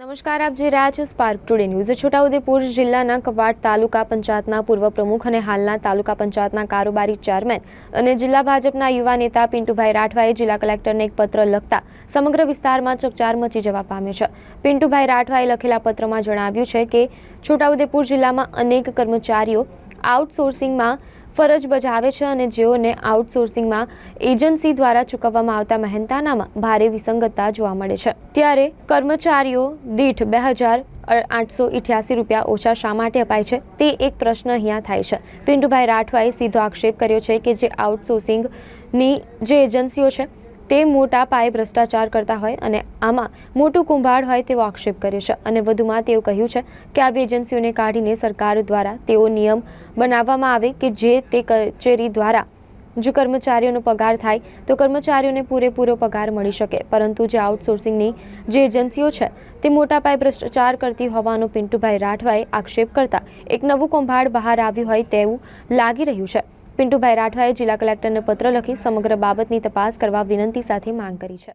નમસ્કાર, આપ જોઈ રહ્યા છો સ્પાર્ક ટુડે ન્યૂઝ છોટાઉદેપુર જિલ્લાના કવાડ તાલુકા પંચાયતના પૂર્વ પ્રમુખ અને હાલના તાલુકા પંચાયતના કારોબારી ચેરમેન અને જિલ્લા ભાજપના યુવા નેતા પિન્ટુભાઈ રાઠવાએ જિલ્લા કલેક્ટરને એક પત્ર લખતા સમગ્ર વિસ્તારમાં ચકચાર મચી જવા પામ્યો છે. પિન્ટુભાઈ રાઠવાએ લખેલા પત્રમાં જણાવ્યું છે કે, છોટાઉદેપુર જિલ્લામાં અનેક કર્મચારીઓ આઉટસોર્સિંગમાં ફરજ બજાવે છે અને જેઓને આઉટસોર્સિંગમાં એજન્સી દ્વારા ચૂકવવામાં આવતા મહેનતાનામાં ભારે વિસંગતતા જોવા મળે છે. ત્યારે કર્મચારીઓ દીઠ બે હજાર આઠસો ઇઠ્યાસી રૂપિયા ઓછા શા માટે અપાય છે? તે એક પ્રશ્ન અહીંયા થાય છે. પિન્ટુભાઈ રાઠવાએ સીધો આક્ષેપ કર્યો છે કે જે આઉટસોર્સિંગની જે એજન્સીઓ છે તે મોટા પાયે ભ્રષ્ટાચાર કરતા હોય અને આમાં મોટું કુંભાર હોય તેવો આક્ષેપ કર્યો છે. અને વધુમાં તેઓ કહ્યું છે કે આવી એજન્સીઓને કાઢીને સરકાર દ્વારા તેઓ નિયમ બનાવવામાં આવે કે જે તે કચેરી દ્વારા જો કર્મચારીઓનો પગાર થાય, તો કર્મચારીઓને પૂરેપૂરો પગાર મળી શકે. પરંતુ જે આઉટસોર્સિંગની જે એજન્સીઓ છે, તે મોટા પાયે ભ્રષ્ટાચાર કરતી હોવાનો પિન્ટુભાઈ રાઠવાએ આક્ષેપ કરતા એક નવું કૌભાંડ બહાર આવ્યું હોય તેવું લાગી રહ્યું છે. પિન્ટુભાઈ રાઠવાએ જિલ્લા કલેક્ટરને પત્ર લખી સમગ્ર બાબતની તપાસ કરવા વિનંતી સાથે માંગ કરી છે.